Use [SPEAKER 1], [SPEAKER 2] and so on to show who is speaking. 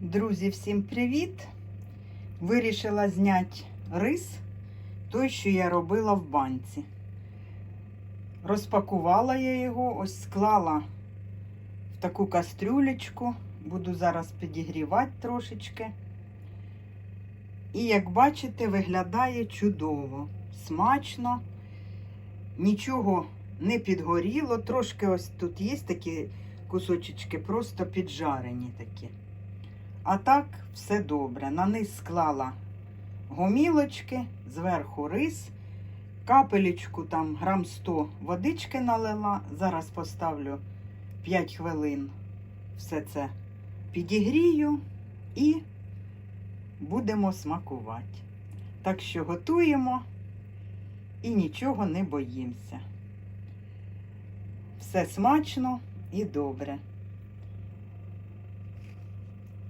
[SPEAKER 1] Друзі, всім привіт! Вирішила зняти рис, той, що я робила в банці. Розпакувала я його, ось склала в таку кастрюлечку. Буду зараз підігрівати трошечки. І, як бачите, виглядає чудово, смачно, нічого не підгоріло. Трошки ось тут є такі кусочечки, просто піджарені такі. А так, все добре. На низ склала гомілочки, зверху рис, капелечку там грам 100 водички налила. Зараз поставлю 5 хвилин все це підігрію і будемо смакувати. Так що готуємо і нічого не боїмося. Все смачно і добре.